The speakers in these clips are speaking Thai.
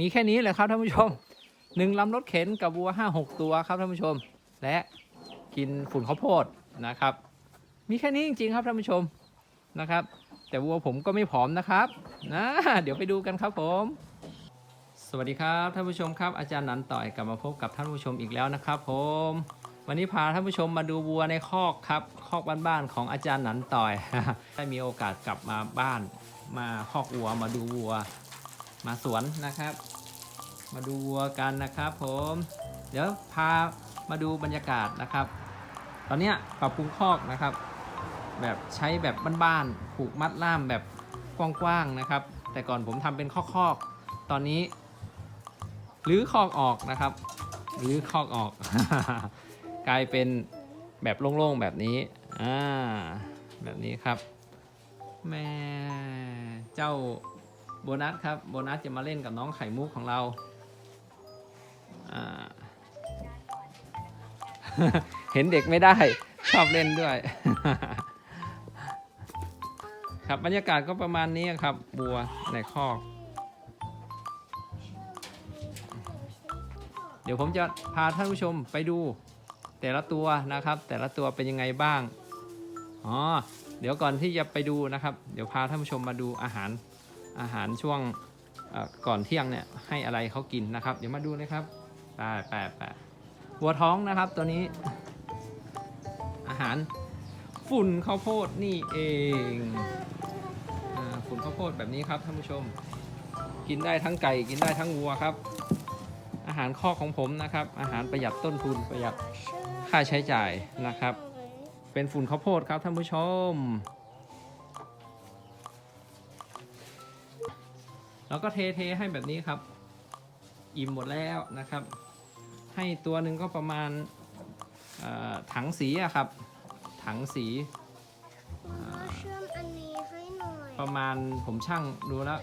มีแค่นี้แหละครับท่านผู้ชมหนึ่งลำรถเข็นกับวัวห้าหกตัวครับท่านผู้ชม และกินฝุ่นข้าวโพดนะครับ มีแค่นี้จริง ๆ ครับท่านผู้ชมนะครับ แต่วัวผมก็ไม่ผอมนะครับนะเดี๋ยวไปดูกันครับผม สวัสดีครับท่านผู้ชมครับอาจารย์นันต่อยกลับมาพบกับท่านผู้ชมอีกแล้วนะครับ ผม วันนี้พาท่านผู้ชมมาดูวัวในคอกครับคอกบ้านๆของอาจารย์หนันต่อยได้มีโอกาสกลับมาบ้านมาคอกวัวมาดูวัว มาสวนนะครับ มาดูวัวกันนะครับผม เดี๋ยวพามาดูบรรยากาศนะครับ ตอนนี้ปรับปรุงคอกนะครับ แบบใช้แบบบ้านๆผูกมัดล่ามแบบกว้างๆนะครับ แต่ก่อนผมทำเป็นคอกๆ ตอนนี้รื้อคอกออกนะครับรื้อคอกออก กลายเป็นแบบโล่งๆแบบนี้อ่าแบบนี้ครับแม่เจ้า โบนัสครับ โบนัสจะมาเล่นกับน้องไข่มุกของเราอ่าเห็นเด็กไม่ได้ ชอบเล่นด้วย ครับบรรยากาศก็ประมาณนี้ครับ บัวในคอก เดี๋ยวผมจะพาท่านผู้ชมไปดู แต่ละตัวนะครับ แต่ละตัวเป็นยังไงบ้าง อ๋อ เดี๋ยวก่อนที่จะไปดูนะครับ เดี๋ยวพาท่านผู้ชมมาดูอาหาร อาหารช่วงก่อนเที่ยงเนี่ยให้อะไรเขากินนะครับ เดี๋ยวมาดูเลยครับไปไปไปวัวท้องนะครับตัวนี้ อาหารฝุ่นข้าวโพดนี่เองอฝุ่นข้าวโพดแบบนี้ครับท่านผู้ชม กินได้ทั้งไก่กินได้ทั้งวัวครับ อาหารข้อของผมนะครับ อาหารประหยัดต้นทุนประหยัดค่าใช้จ่ายนะครับ เป็นฝุ่นข้าวโพดครับท่านผู้ชม แล้วก็เทเทให้แบบนี้ครับ อิ่มหมดแล้วนะครับ ให้ตัวหนึ่งก็ประมาณเอ่อถังสีอะครับ ถังสีพ่อเชื่อมอันนี้ให้หน่อย ประมาณผมช่างดูแล้ว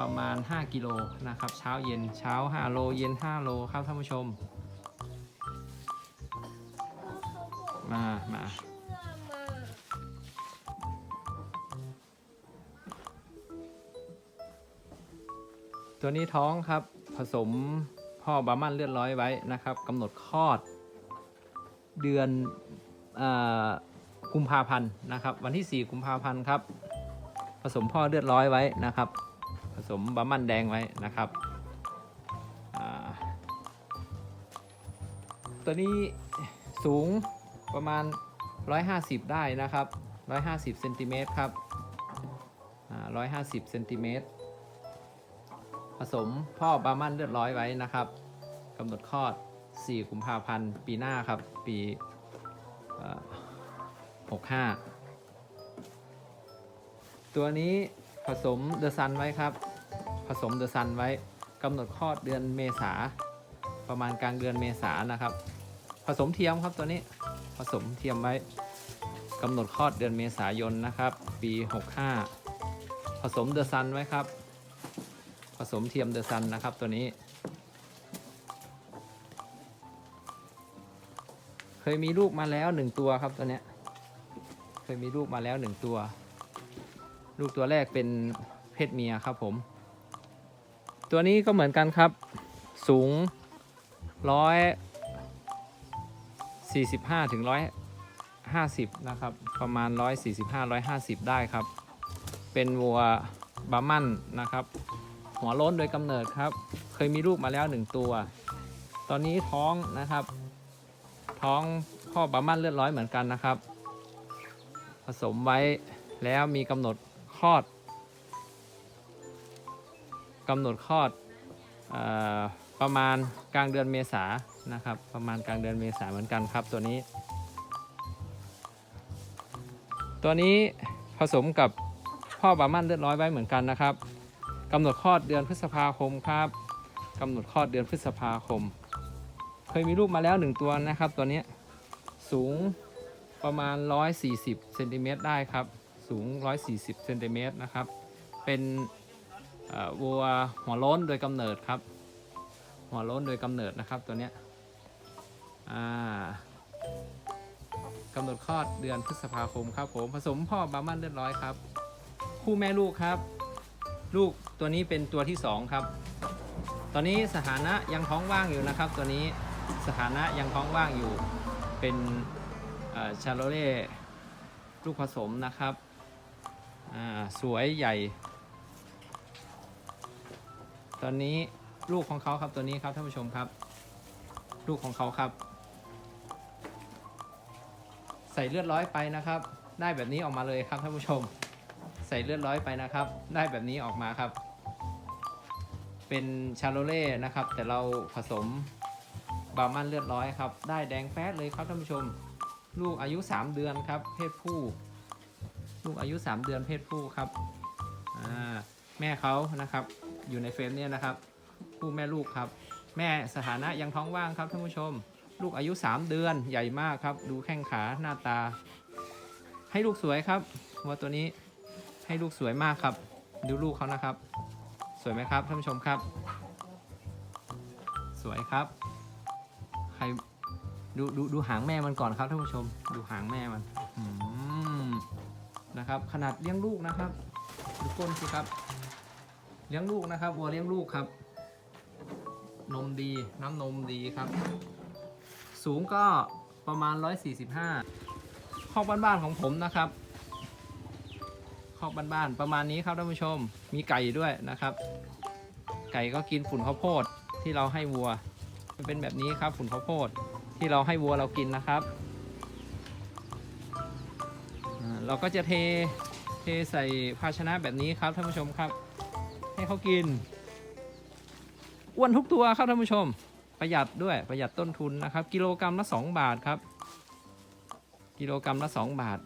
ประมาณ 5 กิโลนะครับ เช้าเย็นเช้า 5 โล เย็น 5 โลครับท่านผู้ชม มา มาเชื่อมา ตัวนี้ท้องครับผสมพ่อบามันเลือดร้อยไว้นะครับกำหนดคลอด เดือนกุมภาพันธ์นะครับ วันที่ 4 กุมภาพันธ์ครับ ผสมพ่อเลือดร้อยไว้นะครับ ผสมบามันแดงไว้นะครับตัวนี้สูงประมาณ 150 ได้นะครับ 150เซนติเมตรครับอ่า150เซนติเมตร ผสมพ่อบามันเลือดร้อยไว้นะครับกำหนดคลอด 4 กุมภาพันธ์ ปีหน้าครับ ปี 65 ตัวนี้ผสมเดอะซันไว้ครับ ผสมเดอะซันไว้กำหนดคลอดเดือนเมษา ประมาณกลางเดือนเมษานะครับ ผสมเทียมครับตัวนี้ ผสมเทียมไว้กำหนดคลอดเดือนเมษายนนะครับ ปี 65 ผสมเดอะซันไว้ครับ ผสมเทียมเดอะซันนะครับตัวนี้ เคยมีลูกมาแล้วหนึ่งตัวครับตัวเนี้ยเคยมีลูกมาแล้วหนึ่งตัว ลูกตัวแรกเป็นเพศเมียครับผม ตัวนี้ก็เหมือนกันครับ สูงร้อยสี่สิบห้าถึงร้อยห้าสิบนะครับ ประมาณร้อยสี่สิบห้าร้อยห้าสิบได้ครับ เป็นวัวบามันนะครับ หัวโล้นโดยกำเนิดครับ เคยมีลูกมาแล้วหนึ่งตัว ตอนนี้ท้องนะครับ ท้องพ่อบามันเลือดร้อยเหมือนกันนะครับ ผสมไว้แล้วมีกำหนดคลอดกำหนดคลอดออประมาณกลางเดือนเมษานะครับ ประมาณกลางเดือนเมษาเหมือนกันครับตัวนี้ ตัวนี้ผสมกับพ่อบามันเลือดร้อยไว้เหมือนกันนะครับ กำหนดคลอดเดือนพฤษภาคมครับกำหนดคลอดเดือนพฤษภาคม เคยมีลูกมาแล้วหนึ่งตัวนะครับ ตัวนี้สูงประมาณ 140เซนติเมตรได้ครับ สูง 140เซนติเมตรนะครับ เป็นวัวหัวล้นโดยกำเนิดครับ หัวล้นโดยกำเนิดนะครับตัวนี้กำหนดคลอดเดือนพฤษภาคมครับผมผสมพ่อบามันเรียบร้อยครับ คู่แม่ลูกครับ ลูกตัวนี้เป็นตัวที่สองครับ ตอนนี้สถานะยังท้องว่างอยู่นะครับ ตัวนี้สถานะยังท้องว่างอยู่ เป็นชาโลเล่ลูกผสมนะครับ สวยใหญ่ ตอนนี้ลูกของเขาครับตัวนี้ครับท่านผู้ชมครับ ลูกของเขาครับ ใส่เลือดร้อยไปนะครับ ได้แบบนี้ออกมาเลยครับท่านผู้ชม ใส่เลือดร้อยไปนะครับ ได้แบบนี้ออกมาครับ เป็นชาโลเล่นะครับ แต่เราผสมบาร์มันเลือดร้อยครับ ได้แดงแป๊ดเลยครับท่านผู้ชม ลูกอายุ 3 เดือนครับ เพศผู้ ลูกอายุ 3 เดือนเพศผู้ครับแม่เขานะครับ อยู่ในเฟรมเนี่ยนะครับผู้แม่ลูกครับ แม่สถานะยังท้องว่างครับท่านผู้ชม ลูกอายุ 3 เดือนใหญ่มากครับ ดูแข้งขาหน้าตา ให้ลูกสวยครับวัวตัวนี้ ให้ลูกสวยมากครับ ดูลูกเขานะครับ สวยไหมครับท่านผู้ชมครับ สวยครับใครดูดูดูหางแม่มันก่อนครับท่านผู้ชม ดูหางแม่มันนะครับ ขนาดเลี้ยงลูกนะครับดูก้นสิครับ เลี้ยงลูกนะครับวัวเลี้ยงลูกครับ นมดีน้ำนมดีครับ สูงก็ประมาณ 145คอกบ้านๆของผมนะครับ อกบ้านๆประมาณนี้ครับท่านผู้ชม มีไก่ด้วยนะครับ ไก่ก็กินฝุ่นข้าวโพดที่เราให้วัว มันเป็นแบบนี้ครับฝุ่นข้าวโพดที่เราให้วัวเรากินนะครับเราก็จะเทเทใส่ภาชนะแบบนี้ครับท่านผู้ชมครับ ให้เขากินอ้วนทุกตัวครับท่านผู้ชม ประหยัดด้วยประหยัดต้นทุนนะครับ กิโลกรรัมละ 2 บาทครับ กิโลกรรัมละ 2 บาท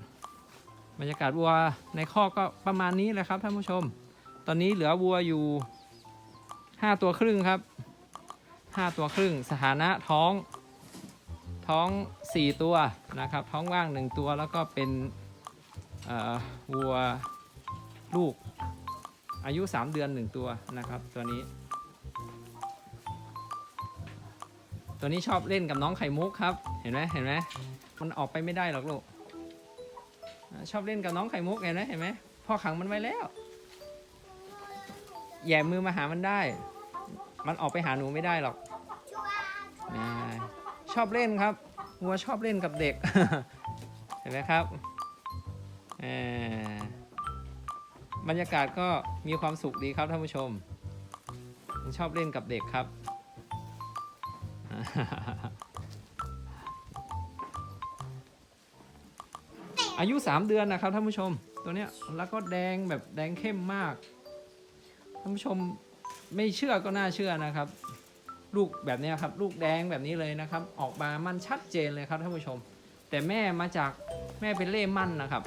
บรรยากาศวัวในข้อกก็ประมาณนี้แหละครับท่านผู้ชม ตอนนี้เหลือวัวอยู่ 5 ตัวครึ่งครับ 5 ตัวครึ่ง สถานะท้องท้อง 4 ตัวนะครับ ท้องว่าง 1 ตัวแล้วก็เป็นวัวลูกอายุ 3 เดือน 1 ตัวนะครับ ตัวนี้ ตัวนี้ชอบเล่นกับน้องไข่มุกครับ เห็นไหมเห็นไหมมันออกไปไม่ได้หรอกลูก ชอบเล่นกับน้องไข่มุกเห็นไหมเห็นไหมพ่อขังมันไว้แล้วแย่มือมาหามันได้ มันออกไปหาหนูไม่ได้หรอกชอบเล่นครับวัวชอบเล่นกับเด็ก เห็นไหมครับบรรยากาศก็มีความสุขดีครับท่านผู้ชม มันชอบเล่นกับเด็กครับ อายุ 3 เดือนนะครับท่านผู้ชมตัวเนี้ยแล้วก็แดงแบบแดงเข้มมากท่านผู้ชมไม่เชื่อก็น่าเชื่อนะครับ ลูกแบบนี้ครับ ลูกแดงแบบนี้เลยนะครับ ออกมามันชัดเจนเลยครับท่านผู้ชม แต่แม่มาจากแม่เป็นเล่มั่นนะครับ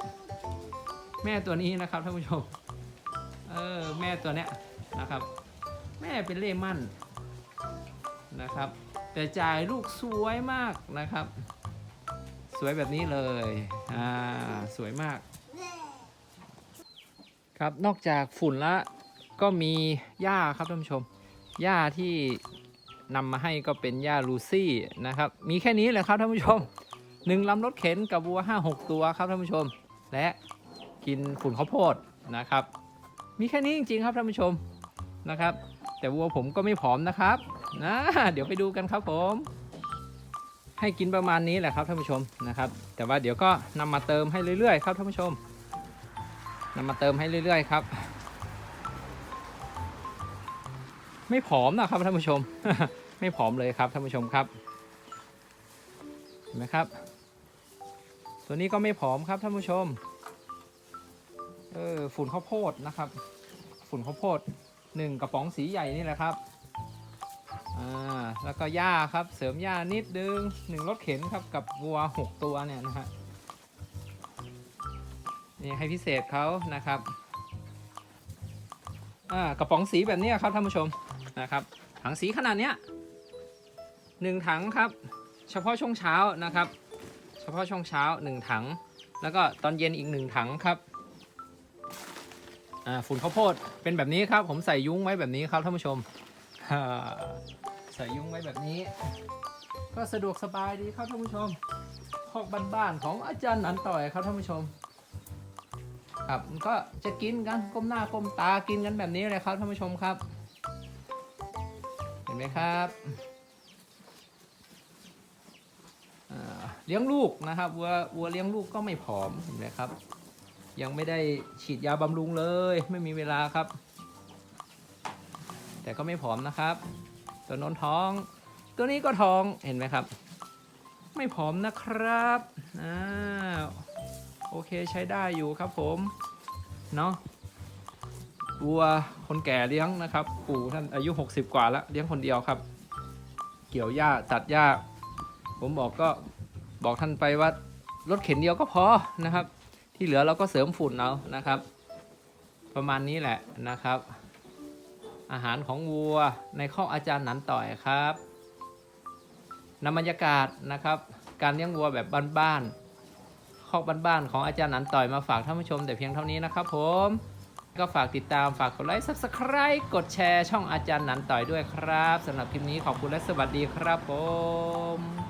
แม่ตัวนี้นะครับท่านผู้ชมเออแม่ตัวเนี้ยนะครับ แม่เป็นเล่มั่นนะครับ แต่จ่ายลูกสวยมากนะครับ สวยแบบนี้เลย อ่า สวยมาก ครับ นอกจากฝุ่นละก็มีหญ้าครับท่านผู้ชม หญ้าที่นำมาให้ก็เป็นหญ้าลูซี่นะครับ มีแค่นี้แหละครับท่านผู้ชมหนึ่งลำรถเข็นกับวัว 5 6 ตัวครับท่านผู้ชม และกินฝุ่นข้าวโพดนะครับ มีแค่นี้จริงๆ ครับท่านผู้ชมนะครับ แต่วัวผมก็ไม่ผอมนะครับนะเดี๋ยวไปดูกันครับผม ให้กินประมาณนี้แหละครับท่านผู้ชมนะครับ แต่ว่าเดี๋ยวก็นำมาเติมให้เรื่อยๆครับท่านผู้ชมนำมาเติมให้เรื่อยๆครับ ไม่ผอมนะครับท่านผู้ชม ไม่ผอมเลยครับท่านผู้ชมครับเห็นไหมครับ ตัวนี้ก็ไม่ผอมครับท่านผู้ชมเออฝุ่นข้าวโพดนะครับ ฝุ่นข้าวโพดหนึ่งกระป๋องสีใหญ่นี่แหละครับ อ่าแล้วก็หญ้าครับเสริมหญ้านิดนึงหนึ่งรถเข็นครับกับวัว6ตัวเนี่ยนะฮะนี่ให้พิเศษเขานะครับอ่ากระป๋องสีแบบนี้ครับท่านผู้ชมนะครับ ถังสีขนาดเนี้ยหนึ่งถังครับ เฉพาะช่วงเช้านะครับ เฉพาะช่วงเช้าหนึ่งถัง แล้วก็ตอนเย็นอีกหนึ่งถังครับอ่าฝุ่นข้าวโพดเป็นแบบนี้ครับ ผมใส่ยุ้งไว้แบบนี้ครับท่านผู้ชมอ่า ใส่ยุ้งไว้แบบนี้ ก็สะดวกสบายดีครับท่านผู้ชมคอกบ้านๆของอาจารย์หนันต่อยครับท่านผู้ชม ครับก็จะกินกันก้มหน้าก้มตากินกันแบบนี้เลยครับท่านผู้ชมครับ เห็นไหมครับเลี้ยงลูกนะครับวัววัวเลี้ยงลูกก็ไม่ผอมเห็นไหมครับ ยังไม่ได้ฉีดยาบำรุงเลย ไม่มีเวลาครับ แต่ก็ไม่ผอมนะครับ ตัวน้นท้อง ตัวนี้ก็ท้องเห็นไหมครับ ไม่ผอมนะครับอ่าโอเคใช้ได้อยู่ครับผมเนาะวัวคนแก่เลี้ยงนะครับ ปู่ท่านอายุ 60 กว่าแล้วเลี้ยงคนเดียวครับ เกี่ยวหญ้าตัดหญ้า ผมบอกก็บอกท่านไปว่ารถเข็นเดียวก็พอนะครับ ที่เหลือเราก็เสริมฝุ่นเอานะครับ ประมาณนี้แหละนะครับ อาหารของวัวในข้ออาจารย์หนันต่อยครับนำบรรยากาศนะครับ การเลี้ยงวัวแบบบ้านๆข้อบ้านๆของอาจารย์หนันต่อยมาฝากท่านผู้ชมแต่เพียงเท่านี้นะครับผมก็ฝากติดตามฝากกดไลค์ subscribe กดแชร์ช่องอาจารย์หนันต่อยด้วยครับสำหรับคลิปนี้ขอบคุณและสวัสดีครับผม